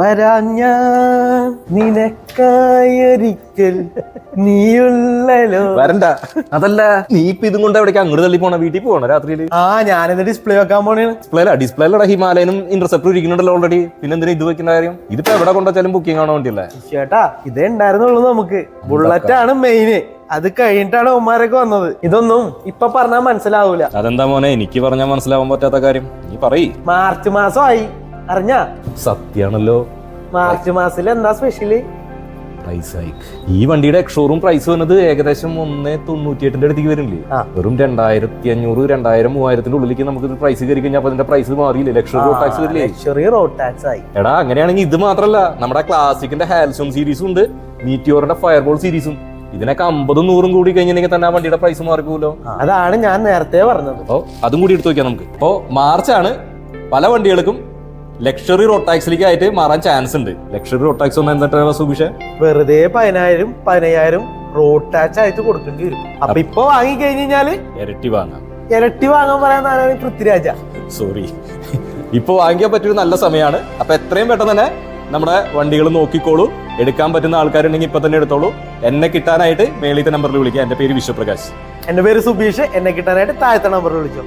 വരാൻ ഞാൻ നിനക്കായൊരിക്കൽ നീയുള്ളലോ? വരണ്ട. അതല്ല. നീ ഇപ്പൊ ഇതും കൊണ്ട് എവിടേക്ക് അങ്ങോട്ട് തള്ളി പോണ? വീട്ടിൽ പോണ രാത്രിയിൽ ആ ഞാനിത് ഡിസ്പ്ലേ വെക്കാൻ പോണേ? ഡിസ്പ്ലേ അല്ല ഡിസ്പ്ലേ ഡിസ്പ്ലേലടാ ഹിമാലയനും ഇന്റർസെപ്റ്റർ ഇരിക്കുന്നുണ്ടല്ലോ ഓൾറെഡി പിന്നെ എന്തിനാ ഇത് വെക്കുന്ന കാര്യം? ഇതിപ്പോ എവിടെ കൊണ്ടുവച്ചാലും ബുക്കിംഗ് കാണാൻ വേണ്ടിയല്ലേ? ചേട്ടാ ഇതേ ഉണ്ടായിരുന്നുള്ളൂ നമുക്ക്. ബുള്ളറ്റ് ആണ് മെയിന് അത് കഴിഞ്ഞിട്ടാണ് ഉമ്മാരൊക്കെ വന്നത്. ഇതൊന്നും ഇപ്പൊ പറഞ്ഞാൽ മനസ്സിലാവൂല. അതെന്താ മോനെ? എനിക്ക് പറഞ്ഞാൽ മനസ്സിലാവാൻ പറ്റാത്ത കാര്യം. നീ പറയ്. മാർച്ച് മാസമായി. അറിഞ്ഞാ? സത്യാണല്ലോ. മാർച്ച് മാസത്തിൽ എന്താ സ്പെഷ്യൽ പ്രൈസ് ആയി ഈ വണ്ടിയുടെ എക്സോറും പ്രൈസ് വന്നത് ഏകദേശം ഒന്ന് തൊണ്ണൂറ്റിയെട്ടിന്റെ അടുത്തേക്ക് വരില്ലേ? ആ. വെറും രണ്ടായിരത്തി അഞ്ഞൂറ് രണ്ടായിരം മൂവായിരത്തിന്റെ ഉള്ളിലേക്ക് നമുക്ക് പ്രൈസ് കയറി കഴിഞ്ഞാൽ അതിന്റെ പ്രൈസ് മാറിയില്ലേ? ലക്ഷറി ടാക്സ് വരില്ലേ? ലക്ഷറി റോഡ് ടാക്സ് ആയി. എടാ അങ്ങനെയാണെങ്കിൽ ഇത് മാത്രല്ല നമ്മുടെ ക്ലാസിക്കിന്റെ ഹാൽസോം സീരീസും ഉണ്ട് മീറ്റിയോറിന്റെ ഫയർബോൾ സീരീസും ഇതിനൊക്കെ അമ്പതും നൂറും കൂടി കഴിഞ്ഞിട്ടുണ്ടെങ്കിൽ തന്നെ ആ വണ്ടിയുടെ പ്രൈസ് മാറിപ്പോലോ അതാണ് ഞാൻ നേരത്തെ പറഞ്ഞത്. അപ്പോ അതും കൂടി എടുത്തു നോക്കിയാൽ നമുക്ക്. അപ്പോൾ മാർച്ചാണ് ആണ് പല വണ്ടികൾക്കും ലക്ഷറി റോഡ് ടാക്സിലേക്ക് ആയിട്ട് മാറാൻ ചാൻസ് ഉണ്ട്. ലക്ഷറി റോഡ് ടാക്സ് ഒന്ന് എന്താ സുഭിഷ? വെറുതെ പതിനായിരം പതിനയ്യായിരം റോഡ് ടാക്സ് ആയിട്ട് കൊടുക്കേണ്ടി വരും. അപ്പൊ ഇപ്പൊ വാങ്ങി കഴിഞ്ഞു കഴിഞ്ഞാൽ ഇരട്ടി വാങ്ങാം. ഇരട്ടി വാങ്ങാൻ പറയാൻ പൃഥ്വിരാജ. സോറി ഇപ്പൊ വാങ്ങിക്കാൻ പറ്റിയൊരു നല്ല സമയമാണ്. അപ്പൊ എത്രയും പെട്ടെന്ന് തന്നെ നമ്മുടെ വണ്ടികൾ നോക്കിക്കോളൂ. എടുക്കാൻ പറ്റുന്ന ആൾക്കാരുണ്ടെങ്കിൽ ഇപ്പൊ തന്നെ എടുത്തോളൂ. എന്നെ കിട്ടാനായിട്ട് മേളിത്തെ നമ്പറിൽ വിളിക്കുക എന്റെ പേര് വിശ്വപ്രകാശ്. എന്റെ പേര് സുബീഷ് എന്നെ കിട്ടാനായിട്ട് താഴത്തെ നമ്പറിൽ വിളിച്ചോ.